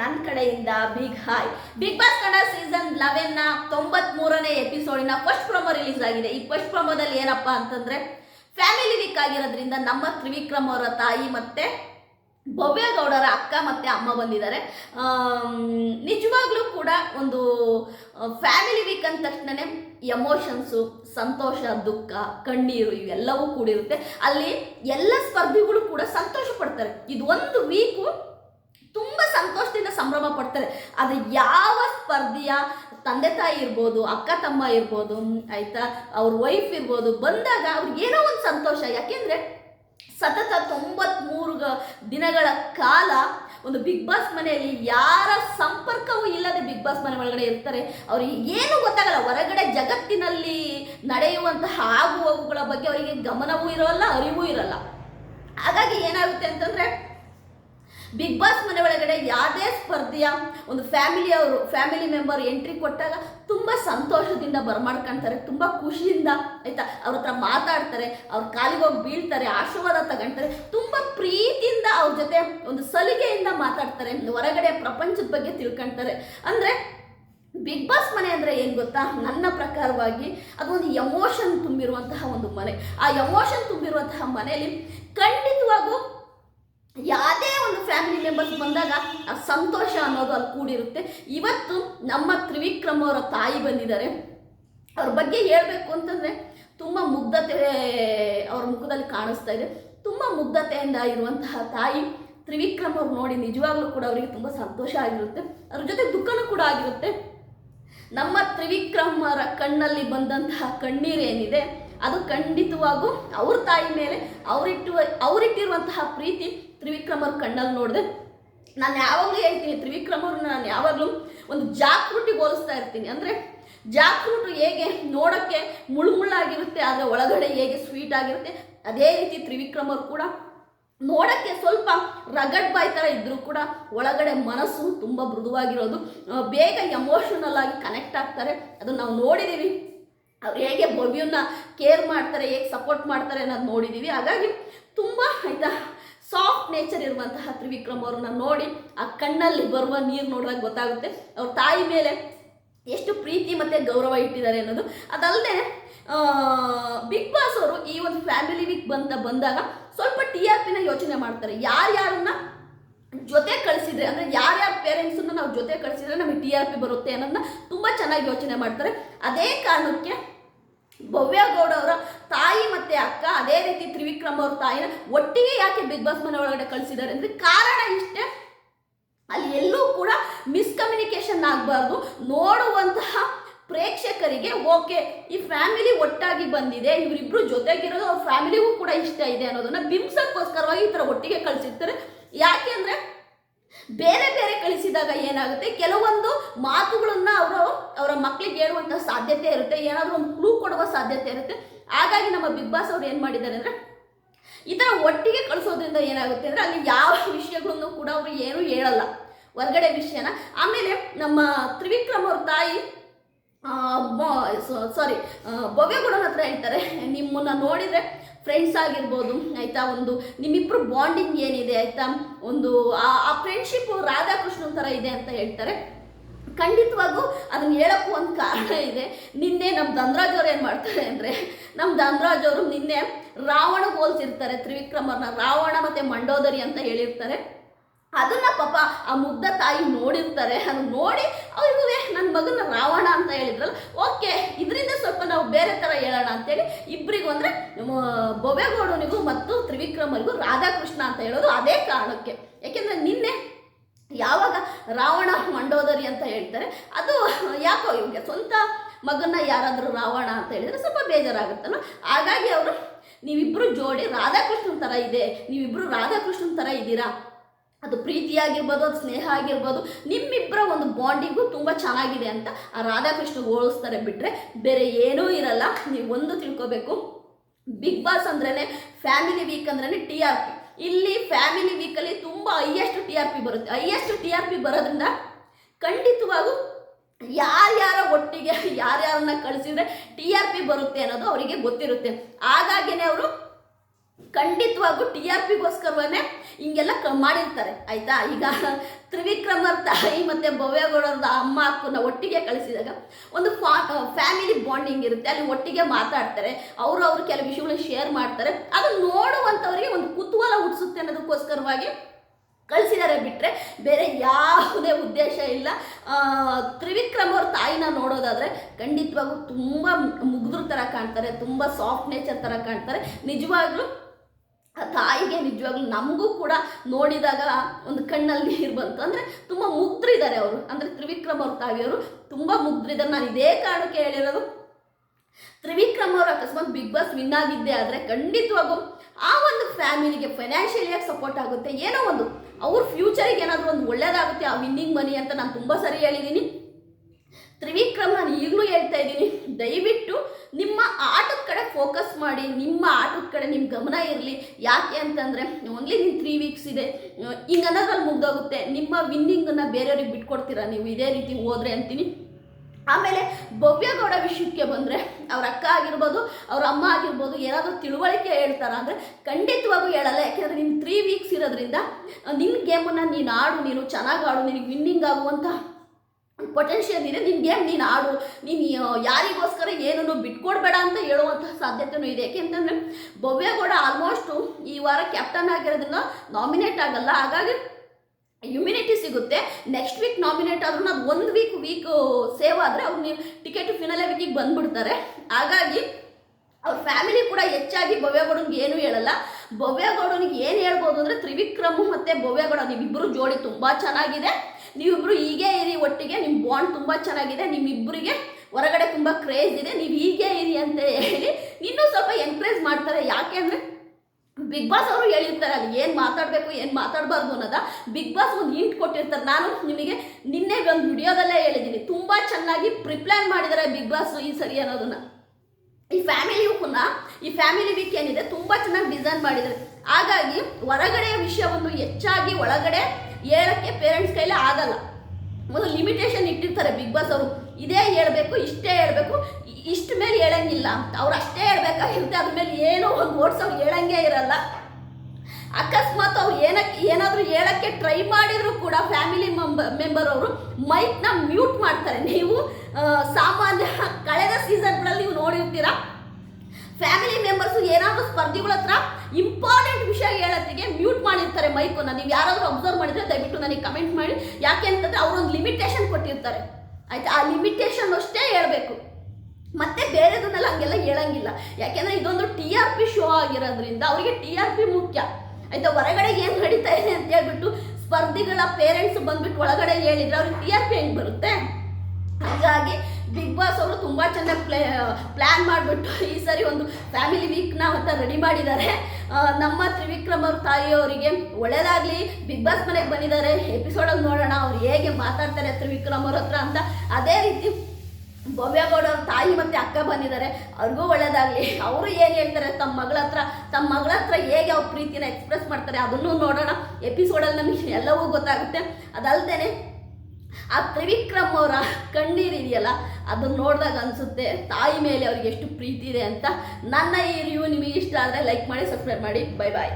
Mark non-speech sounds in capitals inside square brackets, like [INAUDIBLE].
ನನ್ನ ಕಡೆಯಿಂದ big hi big boss Kannada season ಲೆವೆನ್ನ ತೊಂಬತ್ ಮೂರನೇ ಎಪಿಸೋಡಿನ ಫಸ್ಟ್ ಪ್ರೊಮೋ ರಿಲೀಸ್ ಆಗಿದೆ. ಈ ಫಸ್ಟ್ ಪ್ರೊಮೋದಲ್ಲಿ ಏನಪ್ಪಾ ಅಂತಂದ್ರೆ ಫ್ಯಾಮಿಲಿ ವೀಕ್ ಆಗಿರೋದ್ರಿಂದ ನಮ್ಮ ತ್ರಿವಿಕ್ರಮ್ ಅವರ ತಾಯಿ ಮತ್ತೆ ಭವ್ಯಗೌಡರ ಅಕ್ಕ ಮತ್ತೆ ಅಮ್ಮ ಬಂದಿದ್ದಾರೆ. ನಿಜವಾಗ್ಲೂ ಕೂಡ ಒಂದು ಫ್ಯಾಮಿಲಿ ವೀಕ್ ಅಂದ ತಕ್ಷಣನೇ ಎಮೋಷನ್ಸು ಸಂತೋಷ, ದುಃಖ, ಕಣ್ಣೀರು ಇವೆಲ್ಲವೂ ಕೂಡಿರುತ್ತೆ. ಅಲ್ಲಿ ಎಲ್ಲ ಸ್ಪರ್ಧಿಗಳು ಕೂಡ ಸಂತೋಷ ಪಡ್ತಾರೆ. ಇದು ಒಂದು ವೀಕು ಸಂಭ್ರಮ ಪಡ್ತಾರೆ. ಆದರೆ ಯಾವ ಸ್ಪರ್ಧೆಯ? ತಂದೆ ತಾಯಿ ಇರ್ಬೋದು, ಅಕ್ಕ ತಮ್ಮ ಇರ್ಬೋದು ಆಯಿತಾ? ಅವ್ರ ವೈಫ್ ಇರ್ಬೋದು. ಬಂದಾಗ ಅವ್ರಿಗೆ ಏನೋ ಒಂದು ಸಂತೋಷ. ಯಾಕೆಂದರೆ ಸತತ ತೊಂಬತ್ಮೂರು ದಿನಗಳ ಕಾಲ ಒಂದು ಬಿಗ್ ಬಾಸ್ ಮನೆಯಲ್ಲಿ ಯಾರ ಸಂಪರ್ಕವೂ ಇಲ್ಲದೆ ಬಿಗ್ ಬಾಸ್ ಮನೆ ಒಳಗಡೆ ಇರ್ತಾರೆ. ಅವ್ರಿಗೆ ಏನು ಗೊತ್ತಾಗಲ್ಲ. ಹೊರಗಡೆ ಜಗತ್ತಿನಲ್ಲಿ ನಡೆಯುವಂತಹ ಆಗು ಹೋಗುಗಳ ಬಗ್ಗೆ ಅವರಿಗೆ ಗಮನವೂ ಇರೋಲ್ಲ, ಅರಿವೂ ಇರಲ್ಲ. ಹಾಗಾಗಿ ಏನಾಗುತ್ತೆ ಅಂತಂದ್ರೆ ಬಿಗ್ ಬಾಸ್ ಮನೆ ಒಳಗಡೆ ಯಾವುದೇ ಸ್ಪರ್ಧೆಯ ಒಂದು ಫ್ಯಾಮಿಲಿ ಅವರು ಫ್ಯಾಮಿಲಿ ಮೆಂಬರ್ ಎಂಟ್ರಿ ಕೊಟ್ಟಾಗ ತುಂಬ ಸಂತೋಷದಿಂದ ಬರಮಾಡ್ಕೊಳ್ತಾರೆ ತುಂಬ ಖುಷಿಯಿಂದ, ಆಯ್ತಾ? ಅವ್ರ ಹತ್ರ ಮಾತಾಡ್ತಾರೆ, ಅವ್ರ ಕಾಲಿಗೆ ಹೋಗಿ ಬೀಳ್ತಾರೆ, ಆಶೀರ್ವಾದ ತಗೊಂತಾರೆ, ತುಂಬ ಪ್ರೀತಿಯಿಂದ ಅವ್ರ ಜೊತೆ ಒಂದು ಸಲಿಗೆಯಿಂದ ಮಾತಾಡ್ತಾರೆ, ಹೊರಗಡೆ ಪ್ರಪಂಚದ ಬಗ್ಗೆ ತಿಳ್ಕೊಂತಾರೆ. ಅಂದರೆ ಬಿಗ್ ಬಾಸ್ ಮನೆ ಅಂದರೆ ಏನು ಗೊತ್ತಾ? ನನ್ನ ಪ್ರಕಾರವಾಗಿ ಅದೊಂದು ಎಮೋಷನ್ ತುಂಬಿರುವಂತಹ ಒಂದು ಮನೆ. ಆ ಎಮೋಷನ್ ತುಂಬಿರುವಂತಹ ಮನೆಯಲ್ಲಿ ಖಂಡಿತವಾಗೂ ಯಾವುದೇ ಒಂದು ಫ್ಯಾಮಿಲಿ ಮೆಂಬರ್ಸ್ ಬಂದಾಗ ಆ ಸಂತೋಷ ಅನ್ನೋದು ಅಲ್ಲಿ ಕೂಡಿರುತ್ತೆ. ಇವತ್ತು ನಮ್ಮ ತ್ರಿವಿಕ್ರಮ್ ಅವರ ತಾಯಿ ಬಂದಿದ್ದಾರೆ. ಅವ್ರ ಬಗ್ಗೆ ಹೇಳಬೇಕು ಅಂತಂದರೆ ತುಂಬ ಮುಗ್ಧತೆ, ಅವ್ರ ಮುಖದಲ್ಲಿ ಕಾಣಿಸ್ತಾ ಇದೆ. ತುಂಬ ಮುಗ್ಧತೆಯಿಂದ ಇರುವಂತಹ ತಾಯಿ ತ್ರಿವಿಕ್ರಮ್ ಅವ್ರು ನೋಡಿ ನಿಜವಾಗ್ಲೂ ಕೂಡ ಅವರಿಗೆ ತುಂಬ ಸಂತೋಷ ಆಗಿರುತ್ತೆ. ಅದ್ರ ಜೊತೆ ದುಃಖನೂ ಕೂಡ ಆಗಿರುತ್ತೆ. ನಮ್ಮ ತ್ರಿವಿಕ್ರಮರ ಕಣ್ಣಲ್ಲಿ ಬಂದಂತಹ ಕಣ್ಣೀರೇನಿದೆ ಅದು ಖಂಡಿತವಾಗೂ ಅವ್ರ ತಾಯಿ ಮೇಲೆ, ಅವರಿಟ್ಟು, ಅವರಿಟ್ಟಿರುವಂತಹ ಪ್ರೀತಿ ತ್ರಿವಿಕ್ರಮರ ಕಣ್ಣಲ್ಲಿ ನೋಡಿದೆ. ನಾನು ಯಾವಾಗಲೂ ಹೇಳ್ತೀನಿ, ತ್ರಿವಿಕ್ರಮರನ್ನ ನಾನು ಯಾವಾಗಲೂ ಒಂದು ಜಾಗೃತಿಗೆ ಹೋಲಿಸ್ತಾ ಇರ್ತೀನಿ. ಅಂದರೆ ಜಾಕ್ರೂಟು ಹೇಗೆ ನೋಡೋಕ್ಕೆ ಮುಳುಮುಳ್ಳಾಗಿರುತ್ತೆ ಆದರೆ ಒಳಗಡೆ ಹೇಗೆ ಸ್ವೀಟ್ ಆಗಿರುತ್ತೆ, ಅದೇ ರೀತಿ ತ್ರಿವಿಕ್ರಮರು ಕೂಡ ನೋಡೋಕ್ಕೆ ಸ್ವಲ್ಪ ರಗಡ್ ಬಾಯ್ ಥರ ಇದ್ದರೂ ಕೂಡ ಒಳಗಡೆ ಮನಸ್ಸು ತುಂಬ ಮೃದುವಾಗಿರೋದು. ಬೇಗ ಎಮೋಷನಲ್ ಆಗಿ ಕನೆಕ್ಟ್ ಆಗ್ತಾರೆ. ಅದನ್ನು ನಾವು ನೋಡಿದ್ದೀವಿ ಅವ್ರು ಹೇಗೆ ಬಬಿಯನ್ನ ಕೇರ್ ಮಾಡ್ತಾರೆ, ಹೇಗೆ ಸಪೋರ್ಟ್ ಮಾಡ್ತಾರೆ ಅನ್ನೋದು ನೋಡಿದ್ದೀವಿ ಹಾಗಾಗಿ ತುಂಬ ಆಯಿತಾ ಸಾಫ್ಟ್ ನೇಚರ್ ಇರುವಂತಹ ತ್ರಿವಿಕ್ರಮ್ ಅವ್ರನ್ನ ನೋಡಿ ಆ ಕಣ್ಣಲ್ಲಿ ಬರುವ ನೀರು ನೋಡಿದಾಗ ಗೊತ್ತಾಗುತ್ತೆ. ಅವ್ರ ತಾಯಿ ಮೇಲೆ ಎಷ್ಟು ಪ್ರೀತಿ ಮತ್ತು ಗೌರವ ಇಟ್ಟಿದ್ದಾರೆ ಅನ್ನೋದು. ಅದಲ್ಲದೆ ಬಿಗ್ ಬಾಸ್ ಅವರು ಈ ಒಂದು ಫ್ಯಾಮಿಲಿ ವೀಕ್ ಬಂತ ಬಂದಾಗ ಟಿ ಆರ್ ಪಿನ ಯೋಚನೆ ಮಾಡ್ತಾರೆ. ಯಾರ್ಯಾರನ್ನ ಜೊತೆ ಕಳಿಸಿದ್ರೆ, ಅಂದರೆ ಯಾರ್ಯಾರ ಪೇರೆಂಟ್ಸನ್ನ ನಾವು ಜೊತೆ ಕಳಿಸಿದ್ರೆ ನಮಗೆ ಟಿ ಆರ್ ಪಿ ಬರುತ್ತೆ ಅನ್ನೋದನ್ನ ತುಂಬ ಚೆನ್ನಾಗಿ ಯೋಚನೆ ಮಾಡ್ತಾರೆ. ಅದೇ ಕಾರಣಕ್ಕೆ ಭವ್ಯಗೌಡ ಅವರ ತಾಯಿ ಮತ್ತೆ ಅಕ್ಕ, ಅದೇ ರೀತಿ ತ್ರಿವಿಕ್ರಮ್ ಅವ್ರ ತಾಯಿನ ಒಟ್ಟಿಗೆ ಯಾಕೆ ಬಿಗ್ ಬಾಸ್ ಮನೆ ಒಳಗಡೆ ಕಳಿಸಿದ್ದಾರೆ ಅಂದರೆ ಕಾರಣ ಇಷ್ಟೇ. ಅಲ್ಲಿ ಎಲ್ಲೂ ಕೂಡ ಮಿಸ್ಕಮ್ಯುನಿಕೇಶನ್ ಆಗಬಾರ್ದು. ನೋಡುವಂತಹ ಪ್ರೇಕ್ಷಕರಿಗೆ ಓಕೆ, ಈ ಫ್ಯಾಮಿಲಿ ಒಟ್ಟಾಗಿ ಬಂದಿದೆ, ಇವರಿಬ್ರು ಜೊತೆಗಿರೋದು, ಅವ್ರ ಫ್ಯಾಮಿಲಿಗೂ ಕೂಡ ಇಷ್ಟ ಇದೆ ಅನ್ನೋದನ್ನ ಬಿಂಬಿಸಕ್ಕೋಸ್ಕರವಾಗಿ ಈ ಥರ ಒಟ್ಟಿಗೆ ಕಳಿಸಿರ್ತಾರೆ. ಯಾಕೆ ಅಂದರೆ, ಬೇರೆ ಬೇರೆ ಕಳಿಸಿದಾಗ ಏನಾಗುತ್ತೆ, ಕೆಲವೊಂದು ಮಾತುಗಳನ್ನ ಅವರು ಅವರ ಮಕ್ಕಳಿಗೆ ಹೇಳುವಂಥ ಸಾಧ್ಯತೆ ಇರುತ್ತೆ, ಏನಾದರೂ ಒಂದು ಕ್ಲೂ ಕೊಡುವ ಸಾಧ್ಯತೆ ಇರುತ್ತೆ. ಹಾಗಾಗಿ ನಮ್ಮ ಬಿಗ್ ಬಾಸ್ ಅವ್ರು ಏನು ಮಾಡಿದ್ದಾರೆ ಅಂದರೆ, ಈ ಥರ ಒಟ್ಟಿಗೆ ಕಳಿಸೋದ್ರಿಂದ ಏನಾಗುತ್ತೆ ಅಂದರೆ, ಅಲ್ಲಿ ಯಾವ [LAUGHS] ವಿಷಯಗಳನ್ನು ಕೂಡ ಅವರು ಏನೂ ಹೇಳಲ್ಲ. ಹೊರಗಡೆ ವಿಷಯನ. ಆಮೇಲೆ ನಮ್ಮ ತ್ರಿವಿಕ್ರಮ್ ಅವ್ರ ತಾಯಿ ಸಾರಿ ಭವ್ಯಗೌಡನ ಹತ್ರ ಹೇಳ್ತಾರೆ. ನಿಮ್ಮನ್ನ ನೋಡಿದರೆ ಫ್ರೆಂಡ್ಸ್ ಆಗಿರ್ಬೋದು, ಆಯಿತಾ? ಒಂದು ನಿಮ್ಮಿಬ್ಬರು ಬಾಂಡಿಂಗ್ ಏನಿದೆ, ಆಯಿತಾ? ಒಂದು, ಆ- ಫ್ರೆಂಡ್ಶಿಪ್ ರಾಧಾಕೃಷ್ಣನ್ ಥರ ಇದೆ ಅಂತ ಹೇಳ್ತಾರೆ. ಖಂಡಿತವಾಗೂ ಅದನ್ನ ಹೇಳಕ್ಕೂ ಒಂದು ಕಾರಣ ಇದೆ. ನಿನ್ನೆ ನಮ್ಮ ಧನರಾಜ್ ಅವ್ರು ಏನು ಮಾಡ್ತಾರೆ ಅಂದರೆ ನಮ್ಮ ಧನರಾಜ್ ಅವರು ನಿನ್ನೆ ರಾವಣ ಹೋಲ್ಸಿರ್ತಾರೆ ತ್ರಿವಿಕ್ರಮರ್ನ. ರಾವಣ ಮತ್ತು ಮಂಡೋದರಿ ಅಂತ ಹೇಳಿರ್ತಾರೆ. ಅದನ್ನು ಪಾಪ ಆ ಮುಗ್ಧ ತಾಯಿ ನೋಡಿರ್ತಾರೆ. ಅದನ್ನ ನೋಡಿ ಅವ್ರಿಗೂ ನನ್ನ ಮಗನ ರಾವಣ ಅಂತ ಹೇಳಿದ್ರಲ್ಲ ಓಕೆ ಇದರಿಂದ ಸ್ವಲ್ಪ ನಾವು ಬೇರೆ ಥರ ಹೇಳೋಣ ಅಂತೇಳಿ ಇಬ್ಬರಿಗೂ ಅಂದರೆ ಬೊಬೆಗೌಡನಿಗೂ ಮತ್ತು ತ್ರಿವಿಕ್ರಮರಿಗೂ ರಾಧಾಕೃಷ್ಣ ಅಂತ ಹೇಳೋದು ಅದೇ ಕಾರಣಕ್ಕೆ. ಯಾಕೆಂದರೆ ನಿನ್ನೆ ಯಾವಾಗ ರಾವಣ ಮಂಡೋದರಿ ಅಂತ ಹೇಳ್ತಾರೆ, ಅದು ಯಾಕೋ ಇವ್ಗೆ ಸ್ವಂತ ಮಗನ್ನ ಯಾರಾದರೂ ರಾವಣ ಅಂತ ಹೇಳಿದ್ರೆ ಸ್ವಲ್ಪ ಬೇಜಾರಾಗುತ್ತಲ್ಲ ಹಾಗಾಗಿ ಅವರು ನೀವಿಬ್ಬರು ಜೋಡಿ ರಾಧಾಕೃಷ್ಣನ್ ಥರ ಇದೆ ನೀವಿಬ್ಬರು ರಾಧಾಕೃಷ್ಣನ್ ಥರ ಇದ್ದೀರಾ? ಅದು ಪ್ರೀತಿ ಆಗಿರ್ಬೋದು ಅದು ಸ್ನೇಹ ಆಗಿರ್ಬೋದು ನಿಮ್ಮಿಬ್ಬರ ಒಂದು ಬಾಂಡಿಂಗು ತುಂಬ ಚೆನ್ನಾಗಿದೆ ಅಂತ ಆ ರಾಧಾಕೃಷ್ಣ ಹೋಲಿಸ್ತಾರೆ ಬಿಟ್ಟರೆ ಬೇರೆ ಏನೂ ಇರಲ್ಲ. ನೀವು ಒಂದು ತಿಳ್ಕೊಬೇಕು ಬಿಗ್ ಬಾಸ್ ಅಂದ್ರೇ ಫ್ಯಾಮಿಲಿ ವೀಕ್ ಅಂದ್ರೇ ಟಿ ಆರ್ ಪಿ ಇಲ್ಲಿ ಫ್ಯಾಮಿಲಿ ವೀಕಲ್ಲಿ ತುಂಬ ಹೈಯೆಸ್ಟ್ ಟಿ ಆರ್ ಪಿ ಬರುತ್ತೆ. ಹೈಯೆಸ್ಟ್ ಟಿ ಆರ್ ಪಿ ಬರೋದ್ರಿಂದ ಖಂಡಿತವಾಗೂ ಯಾರ್ಯಾರ ಒಟ್ಟಿಗೆ, ಯಾರ್ಯಾರನ್ನ ಕಳಿಸಿದ್ರೆ ಟಿ ಆರ್ ಪಿ ಬರುತ್ತೆ ಅನ್ನೋದು ಅವರಿಗೆ ಗೊತ್ತಿರುತ್ತೆ. ಹಾಗಾಗಿನೇ ಅವರು ಖಂಡಿತವಾಗೂ ಟಿ ಆರ್ ಪಿಗೋಸ್ಕರವೇ ಹಿಂಗೆಲ್ಲ ಕ ಮಾಡಿರ್ತಾರೆ, ಆಯಿತಾ? ಈಗ ತ್ರಿವಿಕ್ರಮರ್ ತಾಯಿ ಮತ್ತು ಭವ್ಯಗೌಡರದ ಅಮ್ಮ ಅಕ್ಕನ ಒಟ್ಟಿಗೆ ಕಳಿಸಿದಾಗ ಒಂದು ಫಾ ಫ್ಯಾಮಿಲಿ ಬಾಂಡಿಂಗ್ ಇರುತ್ತೆ. ಅಲ್ಲಿ ಒಟ್ಟಿಗೆ ಮಾತಾಡ್ತಾರೆ. ಅವರು ಅವರು ಕೆಲವು ವಿಷಯಗಳನ್ನ ಶೇರ್ ಮಾಡ್ತಾರೆ. ಅದು ನೋಡುವಂಥವ್ರಿಗೆ ಒಂದು ಕುತೂಹಲ ಹುಟ್ಟಿಸುತ್ತೆ ಅನ್ನೋದಕ್ಕೋಸ್ಕರವಾಗಿ ಕಳಿಸಿದ್ದಾರೆ ಬಿಟ್ಟರೆ ಬೇರೆ ಯಾವುದೇ ಉದ್ದೇಶ ಇಲ್ಲ. ತ್ರಿವಿಕ್ರಮ್ ಅವ್ರ ತಾಯಿನ ನೋಡೋದಾದರೆ ಖಂಡಿತವಾಗೂ ತುಂಬ ಮುಗ್ದ್ರ ಥರ ಕಾಣ್ತಾರೆ, ತುಂಬ ಸಾಫ್ಟ್ ನೇಚರ್ ಥರ ಕಾಣ್ತಾರೆ. ನಿಜವಾಗ್ಲೂ ತಾಯಿಗೆ ನಿಜವಾಗ್ಲೂ ನಮಗೂ ಕೂಡ ನೋಡಿದಾಗ ಒಂದು ಕಣ್ಣಲ್ಲಿ ನೀರು ಬಂತು ಅಂದರೆ ತುಂಬ ಮುಗ್ದ್ರಿದ್ದಾರೆ ಅವರು. ಅಂದರೆ ತ್ರಿವಿಕ್ರಮ್ ಅವ್ರ ತಾಯಿಯವರು ತುಂಬ ಮುಗ್ದ್ರಿದ್ದಾರೆ. ನಾನು ಇದೇ ಕಾರಣಕ್ಕೆ ಹೇಳಿರೋದು. ತ್ರಿವಿಕ್ರಮ್ ಅವರು ಅಕಸ್ಮಾತ್ ಬಿಗ್ ಬಾಸ್ ವಿನ್ ಆಗಿದ್ದೆ ಆದರೆ ಖಂಡಿತವಾಗೂ ಆ ಒಂದು ಫ್ಯಾಮಿಲಿಗೆ ಫೈನಾನ್ಷಿಯಲಿಯಾಗಿ ಸಪೋರ್ಟ್ ಆಗುತ್ತೆ. ಏನೋ ಒಂದು. ಅವ್ರ ಫ್ಯೂಚರಿಗೆ ಏನಾದರೂ ಒಂದು ಒಳ್ಳೇದಾಗುತ್ತೆ, ಆ ವಿನ್ನಿಂಗ್ ಮನಿ ಅಂತ ನಾನು ತುಂಬ ಸರಿ ಹೇಳಿದ್ದೀನಿ. ತ್ರಿವಿಕ್ರಮ್ ನಾನು ಈಗಲೂ ಹೇಳ್ತಾ ಇದ್ದೀನಿ. ದಯವಿಟ್ಟು ನಿಮ್ಮ ಆಟದ ಕಡೆ ಫೋಕಸ್ ಮಾಡಿ, ನಿಮ್ಮ ಆಟದ ಕಡೆ ನಿಮ್ಮ ಗಮನ ಇರಲಿ. ಯಾಕೆ ಅಂತಂದರೆ ಓನ್ಲಿ ನಿಮ್ಮ ತ್ರೀ ವೀಕ್ಸ್ ಇದೆ. ಹಿಂಗೆ ಅನ್ನೋದ್ರಲ್ಲಿ ಮುಗ್ದೋಗುತ್ತೆ. ನಿಮ್ಮ ವಿನ್ನಿಂಗನ್ನು ಬೇರೆಯವ್ರಿಗೆ ಬಿಟ್ಕೊಡ್ತೀರಾ? ನೀವು ಇದೇ ರೀತಿ ಹೋದರೆ ಅಂತೀನಿ. ಆಮೇಲೆ ಭವ್ಯಗೌಡ ವಿಷಯಕ್ಕೆ ಬಂದರೆ, ಅವ್ರ ಅಕ್ಕ ಆಗಿರ್ಬೋದು, ಅವ್ರ ಅಮ್ಮ ಆಗಿರ್ಬೋದು, ಏನಾದರೂ ತಿಳುವಳಿಕೆ ಹೇಳ್ತಾರ ಅಂದರೆ ಖಂಡಿತವಾಗೂ ಹೇಳಲ್ಲ. ಯಾಕೆಂದರೆ ನೀನು ತ್ರೀ ವೀಕ್ಸ್ ಇರೋದ್ರಿಂದ ನಿನ್ನ ಗೇಮನ್ನು ನೀನು ಆಡು, ನೀನು ಚೆನ್ನಾಗಿ ಆಡು, ನಿನಗೆ ವಿನ್ನಿಂಗ್ ಆಗುವಂಥ ಪೊಟೆನ್ಷಿಯಲ್ ಇದೆ. ಗೇಮ್ ನೀನು ಆಡು. ನೀನು ಯಾರಿಗೋಸ್ಕರ ಏನನ್ನು ಬಿಟ್ಕೊಡ್ಬೇಡ ಅಂತ ಹೇಳುವಂತಹ ಸಾಧ್ಯತೆಯೂ ಇದೆ. ಯಾಕೆಂತಂದರೆ ಭವ್ಯಗೌಡ ಆಲ್ಮೋಸ್ಟು ಈ ವಾರ ಕ್ಯಾಪ್ಟನ್ ಆಗಿರೋದನ್ನ ನಾಮಿನೇಟ್ ಆಗಲ್ಲ. ಹಾಗಾಗಿ ಇಮ್ಯುನಿಟಿ ಸಿಗುತ್ತೆ. ನೆಕ್ಸ್ಟ್ ವೀಕ್ ನಾಮಿನೇಟ್ ಆದ್ರೂ ಅದು ಒಂದು ವೀಕ್ ವೀಕ್ ಸೇವ್ ಆದರೆ ಅವ್ರು ನೀವು ಟಿಕೆಟ್ ಫಿನಲೆ ವೀಕಿಗೆ ಬಂದ್ಬಿಡ್ತಾರೆ. ಹಾಗಾಗಿ ಅವ್ರ ಫ್ಯಾಮಿಲಿ ಕೂಡ ಹೆಚ್ಚಾಗಿ ಭವ್ಯಗೌಡನಿಗೆ ಏನು ಹೇಳಲ್ಲ. ಭವ್ಯಗೌಡನಿಗೆ ಏನು ಹೇಳ್ಬೋದು ಅಂದರೆ ತ್ರಿವಿಕ್ರಮ್ ಮತ್ತು ಭವ್ಯಗೌಡ ನೀವಿಬ್ಬರು ಜೋಡಿ ತುಂಬ ಚೆನ್ನಾಗಿದೆ. ನೀವಿಬ್ಬರು ಹೀಗೆ ಇರಿ ಒಟ್ಟಿಗೆ ನಿಮ್ಮ ಬಾಂಡ್ ತುಂಬ ಚೆನ್ನಾಗಿದೆ ನಿಮ್ಮಿಬ್ಬರಿಗೆ ಹೊರಗಡೆ ತುಂಬ ಕ್ರೇಜ್ ಇದೆ, ನೀವು ಹೀಗೆ ಇರಿ ಅಂತ ಹೇಳಿ ಇನ್ನೂ ಸ್ವಲ್ಪ ಎನ್ಕರೇಜ್ ಮಾಡ್ತಾರೆ. ಯಾಕೆ ಅಂದರೆ ಬಿಗ್ ಬಾಸ್ ಅವರು ಹೇಳಿರ್ತಾರೆ ಅಲ್ಲಿ ಏನು ಮಾತಾಡಬೇಕು, ಏನು ಮಾತಾಡಬಾರ್ದು ಅನ್ನೋದ ಬಿಗ್ ಬಾಸ್ ಒಂದು ಹಿಂಟ್ ಕೊಟ್ಟಿರ್ತಾರೆ. ನಾನು ನಿಮಗೆ ನಿನ್ನೆ ಒಂದು ವಿಡಿಯೋದಲ್ಲೇ ಹೇಳಿದ್ದೀನಿ. ತುಂಬ ಚೆನ್ನಾಗಿ ಪ್ರಿಪೇರ್ ಮಾಡಿದ್ದಾರೆ ಬಿಗ್ ಬಾಸ್ ಈ ಸರಿ ಅನ್ನೋದನ್ನ. ಈ ಫ್ಯಾಮಿಲಿ ಪುನಃ ಈ ಫ್ಯಾಮಿಲಿ ವೀಕ್ ಏನಿದೆ, ತುಂಬ ಚೆನ್ನಾಗಿ ಡಿಸೈನ್ ಮಾಡಿದ್ದಾರೆ. ಹಾಗಾಗಿ ಹೊರಗಡೆಯ ವಿಷಯವನ್ನು ಹೆಚ್ಚಾಗಿ ಒಳಗಡೆ ಹೇಳಕ್ಕೆ ಪೇರೆಂಟ್ಸ್ ಕೈಲಿ ಆಗಲ್ಲ. ಒಂದು ಲಿಮಿಟೇಷನ್ ಇಟ್ಟಿರ್ತಾರೆ ಬಿಗ್ ಬಾಸ್ ಅವರು. ಇದೇ ಹೇಳಬೇಕು, ಇಷ್ಟೇ ಹೇಳಬೇಕು, ಇಷ್ಟ ಮೇಲೆ ಹೇಳಂಗಿಲ್ಲ. ಅವ್ರು ಅಷ್ಟೇ ಹೇಳ್ಬೇಕಾಗಿರುತ್ತೆ, ಅದ್ರ ಮೇಲೆ ಏನೋ ಒಂದು ವರ್ಡ್ಸ್ ಅವ್ರು ಹೇಳಂಗೆ ಇರಲ್ಲ. ಅಕಸ್ಮಾತ್ ಅವ್ರು ಏನಕ್ಕೆ ಏನಾದರೂ ಹೇಳಕ್ಕೆ ಟ್ರೈ ಮಾಡಿದ್ರು ಕೂಡ ಫ್ಯಾಮಿಲಿ ಮೆಂಬರ್ ಮೆಂಬರ್ ಅವರು ಮೈಕ್ನ ಮ್ಯೂಟ್ ಮಾಡ್ತಾರೆ. ನೀವು ಸಾಮಾನ್ಯ ಕಳೆದ ಸೀಸನ್ಗಳಲ್ಲಿ ನೀವು ನೋಡಿರ್ತೀರಾ? ಮೆಂಬರ್ಸು ಏನಾದರೂ ಸ್ಪರ್ಧಿಗಳ ಹತ್ರ ಇಂಪಾರ್ಟೆಂಟ್ ವಿಷಯ ಹೇಳೋದಕ್ಕೆ ಮ್ಯೂಟ್ ಮಾಡಿರ್ತಾರೆ ಮೈಕನ್ನು ನೀವು ಯಾರಾದರೂ ಅಬ್ಸರ್ವ್ ಮಾಡಿದರೆ ದಯವಿಟ್ಟು ನನಗೆ ಕಮೆಂಟ್ ಮಾಡಿ. ಯಾಕೆ ಅಂತಂದರೆ ಅವರೊಂದು ಲಿಮಿಟೇಷನ್ ಕೊಟ್ಟಿರ್ತಾರೆ. ಆಯ್ತಾ? ಆ ಲಿಮಿಟೇಷನ್ ಅಷ್ಟೇ ಹೇಳಬೇಕು. ಮತ್ತೆ ಬೇರೆದನ್ನೆಲ್ಲ ಹಂಗೆಲ್ಲ ಹೇಳಂಗಿಲ್ಲ. ಯಾಕೆಂದ್ರೆ ಇದೊಂದು ಟಿ ಆರ್ ಪಿ ಶೋ ಆಗಿರೋದ್ರಿಂದ ಅವರಿಗೆ ಟಿ ಆರ್ ಪಿ ಮುಖ್ಯ. ಆಯ್ತಾ? ಹೊರಗಡೆ ಏನು ನಡೀತಾ ಇದೆ ಅಂತ ಹೇಳ್ಬಿಟ್ಟು ಸ್ಪರ್ಧಿಗಳ ಪೇರೆಂಟ್ಸ್ ಬಂದ್ಬಿಟ್ಟು ಒಳಗಡೆ ಹೇಳಿದ್ರೆ ಅವ್ರಿಗೆ ಟಿ ಆರ್ ಪಿ ಹೆಂಗೆ ಬರುತ್ತೆ? ಹಾಗಾಗಿ ಬಿಗ್ ಬಾಸ್ ಅವರು ತುಂಬ ಚೆನ್ನಾಗಿ ಪ್ಲೇ ಪ್ಲ್ಯಾನ್ ಮಾಡಿಬಿಟ್ಟು ಈ ಸರಿ ಒಂದು ಫ್ಯಾಮಿಲಿ ವೀಕ್ನ ಅಂತ ರೆಡಿ ಮಾಡಿದ್ದಾರೆ. ನಮ್ಮ ತ್ರಿವಿಕ್ರಮ್ ಅವ್ರ ತಾಯಿಯವರಿಗೆ ಒಳ್ಳೇದಾಗಲಿ. ಬಿಗ್ ಬಾಸ್ ಮನೆಗೆ ಬಂದಿದ್ದಾರೆ. ಎಪಿಸೋಡಲ್ಲಿ ನೋಡೋಣ ಅವ್ರು ಹೇಗೆ ಮಾತಾಡ್ತಾರೆ ತ್ರಿವಿಕ್ರಮ್ ಅವ್ರ ಹತ್ರ ಅಂತ. ಅದೇ ರೀತಿ ಭವ್ಯಗೌಡ ಅವ್ರ ತಾಯಿ ಮತ್ತೆ ಅಕ್ಕ ಬಂದಿದ್ದಾರೆ. ಅವ್ರಿಗೂ ಒಳ್ಳೇದಾಗಲಿ. ಅವರು ಏನು ಹೇಳ್ತಾರೆ? ತಮ್ಮ ಮಗಳ ಹತ್ರ ತಮ್ಮ ಮಗಳ ಹತ್ರ ಹೇಗೆ ಅವ್ರ ಪ್ರೀತಿನ ಎಕ್ಸ್ಪ್ರೆಸ್ ಮಾಡ್ತಾರೆ ಅದನ್ನು ನೋಡೋಣ. ಎಪಿಸೋಡಲ್ಲಿ ನಮಗೆ ಎಲ್ಲವೂ ಗೊತ್ತಾಗುತ್ತೆ. ಅದಲ್ದೇನೆ ಆ ತ್ರಿವಿಕ್ರಮ್ ಅವರ ಕಣ್ಣೀರು ಇದೆಯಲ್ಲ, ಅದನ್ನ ನೋಡಿದಾಗ ಅನಿಸುತ್ತೆ, ತಾಯಿ ಮೇಲೆ ಅವ್ರಿಗೆ ಎಷ್ಟು ಪ್ರೀತಿ ಇದೆ ಅಂತ. ನನ್ನ ಈ ರಿವ್ಯೂ ನಿಮಗೆ ಇಷ್ಟ ಆದರೆ ಲೈಕ್ ಮಾಡಿ ಸಬ್ಸ್ಕ್ರೈಬ್ ಮಾಡಿ. Bye bye